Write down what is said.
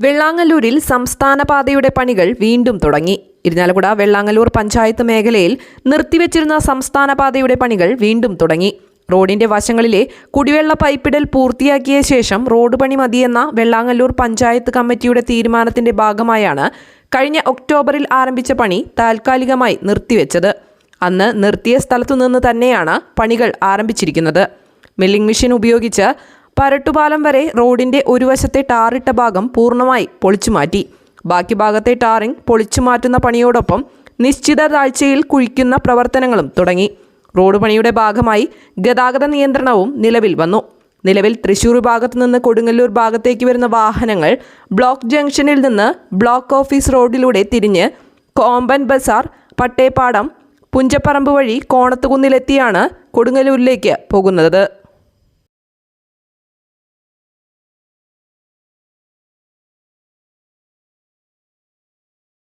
വെള്ളാങ്ങല്ലൂരിൽ സംസ്ഥാന പാതയുടെ പണികൾ വീണ്ടും തുടങ്ങി. ഇരിഞ്ഞാലക്കുട വെള്ളാങ്ങല്ലൂർ പഞ്ചായത്ത് മേഖലയിൽ നിർത്തിവെച്ചിരുന്ന സംസ്ഥാന പാതയുടെ പണികൾ വീണ്ടും തുടങ്ങി. റോഡിന്റെ വശങ്ങളിലെ കുടിവെള്ള പൈപ്പിടൽ പൂർത്തിയാക്കിയ ശേഷം റോഡ് പണി മതിയെന്ന വെള്ളാങ്ങല്ലൂർ പഞ്ചായത്ത് കമ്മിറ്റിയുടെ തീരുമാനത്തിന്റെ ഭാഗമായാണ് കഴിഞ്ഞ ഒക്ടോബറിൽ ആരംഭിച്ച പണി താൽക്കാലികമായി നിർത്തിവെച്ചത്. അന്ന് നിർത്തിയ സ്ഥലത്തുനിന്ന് തന്നെയാണ് പണികൾ ആരംഭിച്ചിരിക്കുന്നത്. മില്ലിംഗ് മെഷീൻ ഉപയോഗിച്ച് പരട്ടുപാലം വരെ റോഡിന്റെ ഒരു വശത്തെ ടാറിട്ട ഭാഗം പൂർണമായി പൊളിച്ചു മാറ്റി. ബാക്കി ഭാഗത്തെ ടാറിംഗ് പൊളിച്ചു മാറ്റുന്ന പണിയോടൊപ്പം നിശ്ചിത താഴ്ചയിൽ കുഴിക്കുന്ന പ്രവർത്തനങ്ങളും തുടങ്ങി. റോഡ് പണിയുടെ ഭാഗമായി ഗതാഗത നിയന്ത്രണവും നിലവിൽ വന്നു. നിലവിൽ തൃശൂർ ഭാഗത്തു നിന്ന് കൊടുങ്ങല്ലൂർ ഭാഗത്തേക്ക് വരുന്ന വാഹനങ്ങൾ ബ്ലോക്ക് ജംഗ്ഷനിൽ നിന്ന് ബ്ലോക്ക് ഓഫീസ് റോഡിലൂടെ തിരിഞ്ഞ് കോമ്പൻ ബസാർ പട്ടേപ്പാടം പുഞ്ചപ്പറമ്പ് വഴി കോണത്തുകുന്നിലെത്തിയാണ് കൊടുങ്ങല്ലൂരിലേക്ക് പോകുന്നത്.